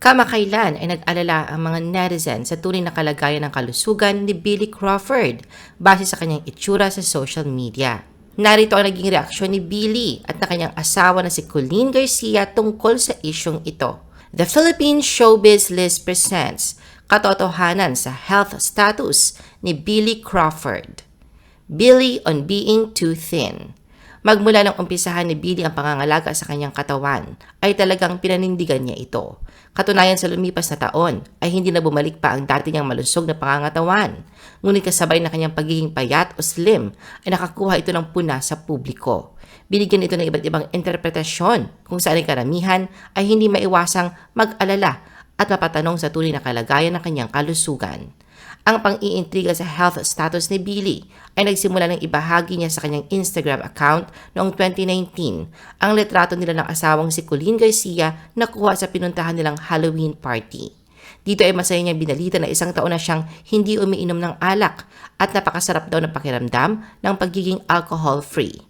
Kamakailan ay nag-alala ang mga netizens sa tunay na kalagayan ng kalusugan ni Billy Crawford base sa kanyang itsura sa social media. Narito ang naging reaksyon ni Billy at na kanyang asawa na si Colleen Garcia tungkol sa isyong ito. The Philippine Showbiz List presents Katotohanan sa Health Status ni Billy Crawford. Billy on being too thin. Magmula ng umpisahan ni Billy ang pangangalaga sa kanyang katawan, ay talagang pinanindigan niya ito. Katunayan sa lumipas na taon, ay hindi na bumalik pa ang dati niyang malusog na pangangatawan. Ngunit kasabay na kanyang pagiging payat o slim, ay nakakuha ito ng puna sa publiko. Binigyan ito ng iba't ibang interpretasyon kung saan ang karamihan ay hindi maiwasang mag-alala at mapatanong sa tunay na kalagayan ng kanyang kalusugan. Ang pang-iintriga sa health status ni Billy ay nagsimula ng ibahagi niya sa kanyang Instagram account noong 2019 ang litrato nila ng asawang si Colleen Garcia na kuha sa pinuntahan nilang Halloween party. Dito ay masaya niyang binalita na isang taon na siyang hindi umiinom ng alak at napakasarap daw ng pakiramdam ng pagiging alcohol-free.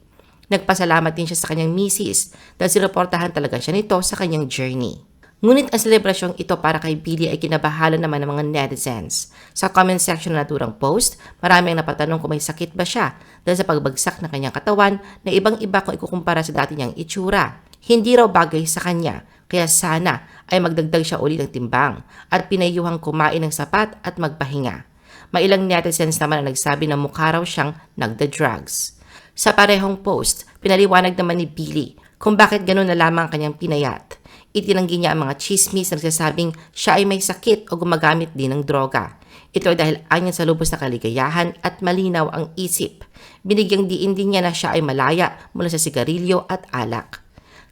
Nagpasalamat din siya sa kanyang misis dahil sinuportahan talaga siya nito sa kanyang journey. Ngunit ang selebrasyong ito para kay Billy ay kinabahala naman ng mga netizens. Sa comment section na naturang post, marami ang napatanong kung may sakit ba siya dahil sa pagbagsak ng kanyang katawan na ibang-iba kung ikukumpara sa dati niyang itsura. Hindi raw bagay sa kanya, kaya sana ay magdagdag siya ulit ng timbang at pinayuhang kumain ng sapat at magpahinga. Mailang netizens naman ang nagsabi na mukha raw siyang nagda-drugs. Sa parehong post, pinaliwanag naman ni Billy kung bakit ganun na lamang ang kanyang pinayat. Itinanggi niya ang mga chismis na nagsasabing siya ay may sakit o gumagamit din ng droga. Ito ay dahil anyan sa lubos na kaligayahan at malinaw ang isip. Binigyang diin din niya na siya ay malaya mula sa sigarilyo at alak.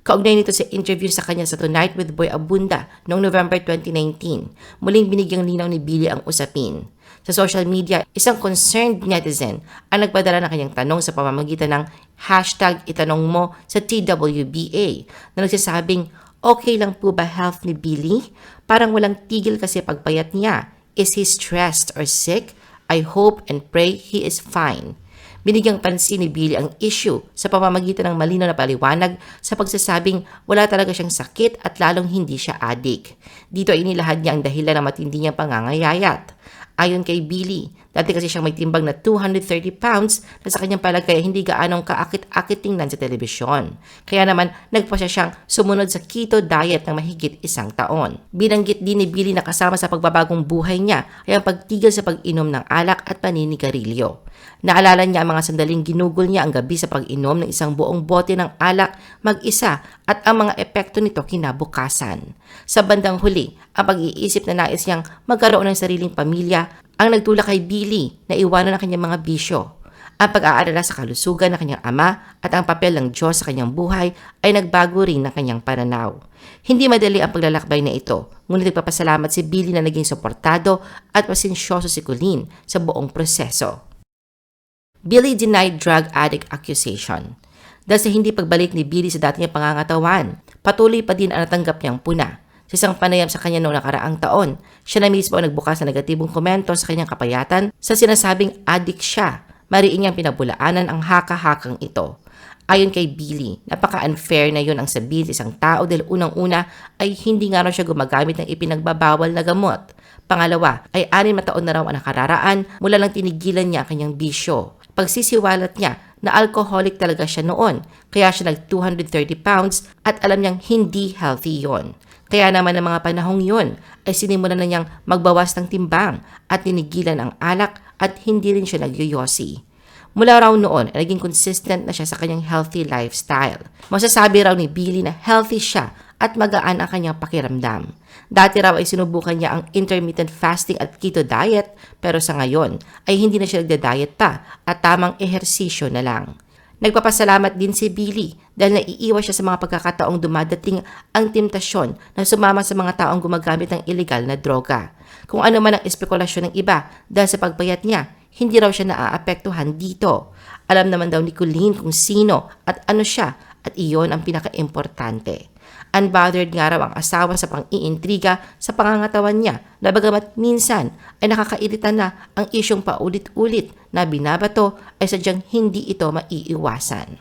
Kaugnay nito sa interview sa kanya sa Tonight with Boy Abunda noong November 2019, muling binigyang linaw ni Billy ang usapin. Sa social media, isang concerned netizen ang nagpadala ng kanyang tanong sa pamamagitan ng hashtag itanong mo sa TWBA na nagsasabing, okay lang po ba health ni Billy? Parang walang tigil kasi pagpayat niya. Is he stressed or sick? I hope and pray he is fine. Binigyang pansin ni Billy ang issue sa pamamagitan ng malinaw na paliwanag sa pagsasabing wala talaga siyang sakit at lalong hindi siya adik. Dito ay inilahad niya ang dahilan ng matindi niyang pangangayayat. Ayon kay Billy, dati kasi siyang may timbang na 230 pounds na sa kanyang palagay hindi gaanong kaakit-akit tingnan sa telebisyon. Kaya naman nagpa siya siyang sumunod sa keto diet ng mahigit isang taon. Binanggit din ni Billy na kasama sa pagbabagong buhay niya ay ang pagtigil sa pag-inom ng alak at paninigarilyo. Naalala niya ang mga sandaling ginugol niya ang gabi sa pag-inom ng isang buong bote ng alak mag-isa at ang mga epekto nito kinabukasan. Sa bandang huli, ang pag-iisip na nais niyang magkaroon ng sariling pamilya ang nagtulak kay Billy na iwanan ang kanyang mga bisyo. Ang pag-aalala sa kalusugan ng kanyang ama at ang papel ng Diyos sa kanyang buhay ay nagbago rin ng kanyang pananaw. Hindi madali ang paglalakbay na ito, ngunit nagpapasalamat si Billy na naging suportado at pasensyoso si Colleen sa buong proseso. Billy denied drug addict accusation. Dahil sa hindi pagbalik ni Billy sa dati niyang pangangatawan, patuloy pa din ang natanggap niyang puna. Sa isang panayam sa kanya noong nakaraang taon, siya na mismo ang nagbukas ng negatibong komento sa kanyang kapayatan sa sinasabing addict siya. Mariin niyang pinabulaanan ang haka-hakang ito. Ayon kay Billy, napaka-unfair na yun ang sabihin sa isang tao dahil unang-una ay hindi nga raw siya gumagamit ng ipinagbabawal na gamot. Pangalawa ay anin na na raw ang nakararaan mula lang tinigilan niya ang kanyang bisyo. Pagsisiwalat niya na alcoholic talaga siya noon, kaya siya nag 230 pounds at alam niyang hindi healthy yon. Kaya naman ng mga panahong yon ay sinimulan na niyang magbawas ng timbang at tinigilan ang alak at hindi rin siya nagyoyosi. Mula raw noon ay naging consistent na siya sa kanyang healthy lifestyle. Masasabi raw ni Billy na healthy siya at magaan ang kanyang pakiramdam. Dati raw ay sinubukan niya ang intermittent fasting at keto diet pero sa ngayon ay hindi na siya nagda-diet pa at tamang ehersisyo na lang. Nagpapasalamat din si Billy dahil naiiwas siya sa mga pagkakataong dumadating ang temptasyon na sumama sa mga taong gumagamit ng ilegal na droga. Kung ano man ang espekulasyon ng iba dahil sa pagpayat niya, hindi raw siya naaapektuhan dito. Alam naman daw ni Colleen kung sino at ano siya at iyon ang pinaka-importante. Unbothered nga raw ang asawa sa pang-iintriga sa pangangatawan niya na bagamat minsan ay nakakairita na ang isyong paulit-ulit na binabato ay sadyang hindi ito maiiwasan.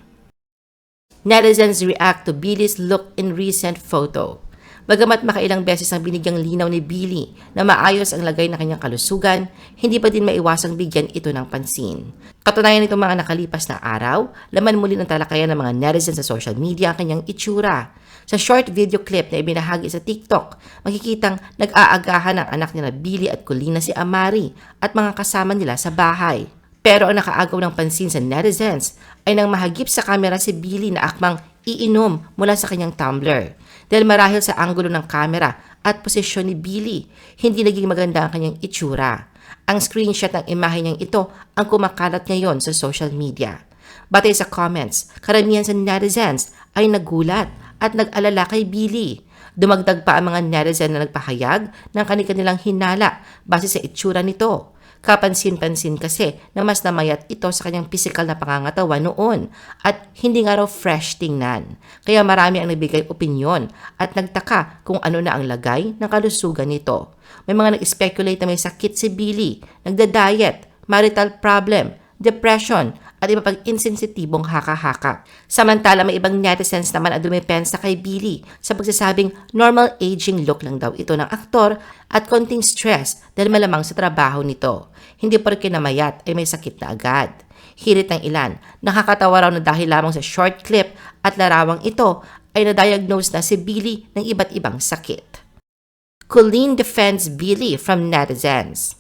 Netizens react to Billy's look in recent photo. Bagamat makailang beses ang binigyang linaw ni Billy na maayos ang lagay ng kanyang kalusugan, hindi pa din maiwasang bigyan ito ng pansin. Katunayan nitong mga nakalipas na araw, laman muli ng talakayan ng mga netizens sa social media ang kanyang itsura. Sa short video clip na ibinahagi sa TikTok, makikitang nag-aagahan ang anak nila Billy at Colina si Amari at mga kasama nila sa bahay. Pero ang nakaagaw ng pansin sa netizens ay nang mahagip sa kamera si Billy na akmang iinom mula sa kanyang tumbler. Dahil marahil sa anggulo ng kamera at posisyon ni Billy, hindi naging maganda ang kanyang itsura. Ang screenshot ng imahe niyang ito ang kumakalat ngayon sa social media. Batay sa comments, karamihan sa netizens ay nagulat at nag-alala kay Billy. Dumagdag pa ang mga netizen na nagpahayag ng kanilang hinala base sa itsura nito. Kapansin-pansin kasi na mas namayat ito sa kanyang pisikal na pangangatawan noon at hindi nga raw fresh tingnan. Kaya marami ang nagbigay opinyon at nagtaka kung ano na ang lagay ng kalusugan nito. May mga nag-speculate na may sakit si Billy, nagda-diet, marital problem, depression, at iba pang insensitibong haka-haka. Samantala, may ibang netizens naman ang dumipensa kay Billy sa pagsasabing normal aging look lang daw ito ng aktor at konting stress dahil malamang sa trabaho nito. Hindi porke namayat ay may sakit na agad. Hirit ng ilan, nakakatawa raw na dahil lamang sa short clip at larawang ito ay na-diagnose na si Billy ng iba't ibang sakit. Colleen defends Billy from netizens.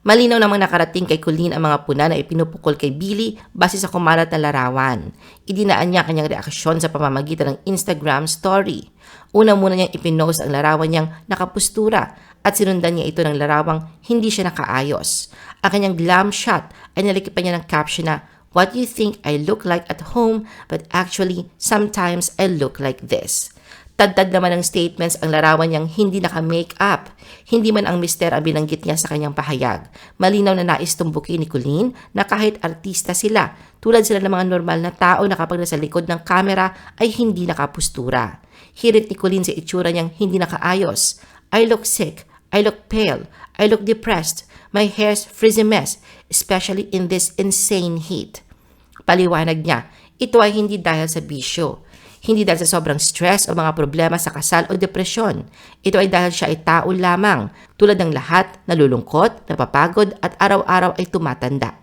Malinaw namang nakarating kay Colleen ang mga puna na ipinupukol kay Billy base sa kumalat na larawan. Idinaan niya kanyang reaksyon sa pamamagitan ng Instagram story. Una muna niyang ipinost ang larawan niyang nakapustura at sinundan niya ito ng larawang hindi siya nakaayos. Ang kanyang glam shot ay nalikipan niya ng caption na What you think I look like at home but actually sometimes I look like this. Tadtad naman ng statements ang larawan niyang hindi naka-makeup. Hindi man ang mister ang binanggit niya sa kanyang pahayag. Malinaw na nais tumbukin ni Colleen na kahit artista sila, tulad sila ng mga normal na tao na kapag nasa likod ng kamera ay hindi nakapustura. Hirit ni Colleen sa itsura niyang hindi nakaayos. I look sick. I look pale. I look depressed. My hair's frizzy mess, especially in this insane heat. Paliwanag niya, ito ay hindi dahil sa bisyo hindi dahil sa sobrang stress o mga problema sa kasal o depresyon. Ito ay dahil siya ay tao lamang, tulad ng lahat, nalulungkot, napapagod at araw-araw ay tumatanda.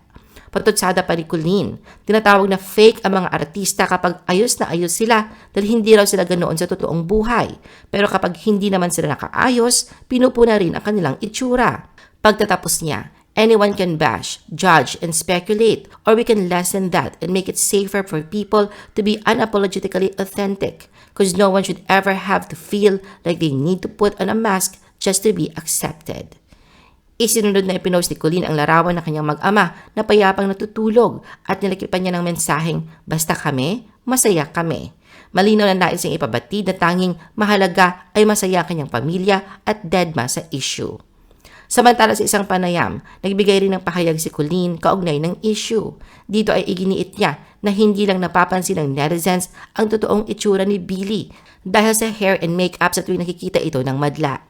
Patutsada pa ni Colleen, tinatawag na fake ang mga artista kapag ayos na ayos sila dahil hindi raw sila ganoon sa totoong buhay. Pero kapag hindi naman sila nakaayos, pinupuna rin ang kanilang itsura. Pagtatapos niya, Anyone can bash, judge, and speculate, or we can lessen that and make it safer for people to be unapologetically authentic, because no one should ever have to feel like they need to put on a mask just to be accepted. Isinunod na ipinost ni Colleen ang larawan ng kanyang mag-ama na payapang natutulog at nilakipan niya ng mensaheng, Basta kami, masaya kami. Malinaw na nais niyang ipabatid na tanging mahalaga ay masaya kanyang pamilya at deadma sa issue. Samantala sa isang panayam, nagbigay rin ng pahayag si Colleen kaugnay ng issue. Dito ay iginiit niya na hindi lang napapansin ng netizens ang totoong itsura ni Billy dahil sa hair and makeup sa tuwing nakikita ito ng madla.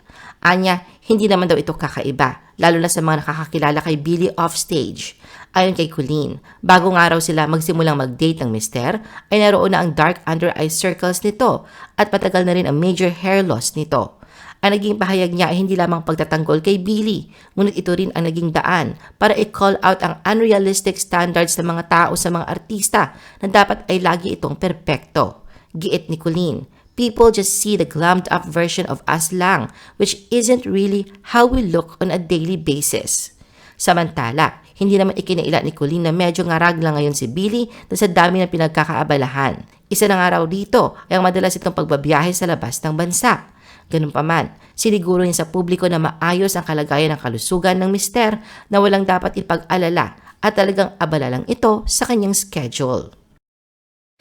Anya, hindi naman daw ito kakaiba, lalo na sa mga nakakakilala kay Billy offstage. Ayon kay Colleen, bago nga raw sila magsimulang mag-date ng mister, ay naroon na ang dark under eye circles nito at patagal na rin ang major hair loss nito. Ang naging pahayag niya ay hindi lamang pagtatanggol kay Billy, ngunit ito rin ang naging daan para i-call out ang unrealistic standards ng mga tao sa mga artista na dapat ay lagi itong perpekto. Giit ni Colleen, people just see the glammed up version of us lang, which isn't really how we look on a daily basis. Samantala, hindi naman ikinaila ni Colleen na medyo ngarag lang ngayon si Billy na sa dami ng pinagkakaabalahan. Isa na nga raw dito ay ang madalas itong pagbabiyahe sa labas ng bansa. Ganun pa man, siniguro niya sa publiko na maayos ang kalagayan ng kalusugan ng mister na walang dapat ipag-alala at talagang abala lang ito sa kanyang schedule.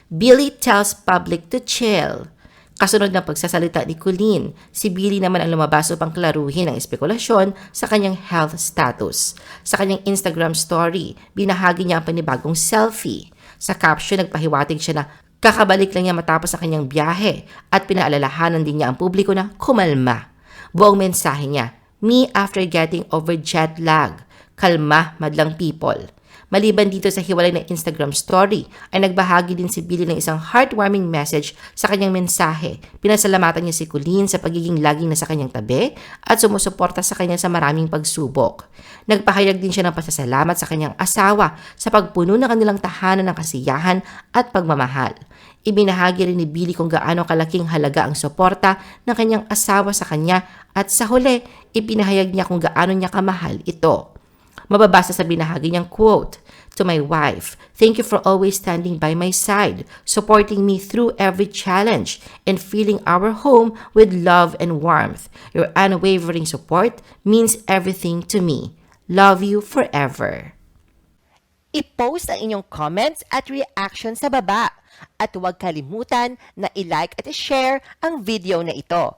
Billy tells public to chill. Kasunod ng pagsasalita ni Colleen, si Billy naman ang lumabas upang klaruhin ang espekulasyon sa kanyang health status. Sa kanyang Instagram story, binahagi niya ang panibagong selfie. Sa caption, nagpahiwatig siya na Kakabalik lang niya matapos ang kanyang biyahe at pinaalalahanan din niya ang publiko na kumalma. Buong mensahe niya, Me after getting over jet lag. Kalma, madlang people. Maliban dito sa hiwalay na Instagram story, ay nagbahagi din si Billy ng isang heartwarming message sa kanyang mensahe. Pinasalamatan niya si Colleen sa pagiging laging nasa kanyang tabi at sumusuporta sa kanya sa maraming pagsubok. Nagpahayag din siya ng pasasalamat sa kanyang asawa sa pagpuno ng kanilang tahanan ng kasiyahan at pagmamahal. Ibinahagi rin ni Billy kung gaano kalaking halaga ang suporta ng kanyang asawa sa kanya at sa huli, ipinahayag niya kung gaano niya kamahal ito. Mababasa sa binahagi niyang quote, To my wife, thank you for always standing by my side, supporting me through every challenge, and filling our home with love and warmth. Your unwavering support means everything to me. Love you forever. I-post ang inyong comments at reaction sa baba. At huwag kalimutan na i-like at i-share ang video na ito.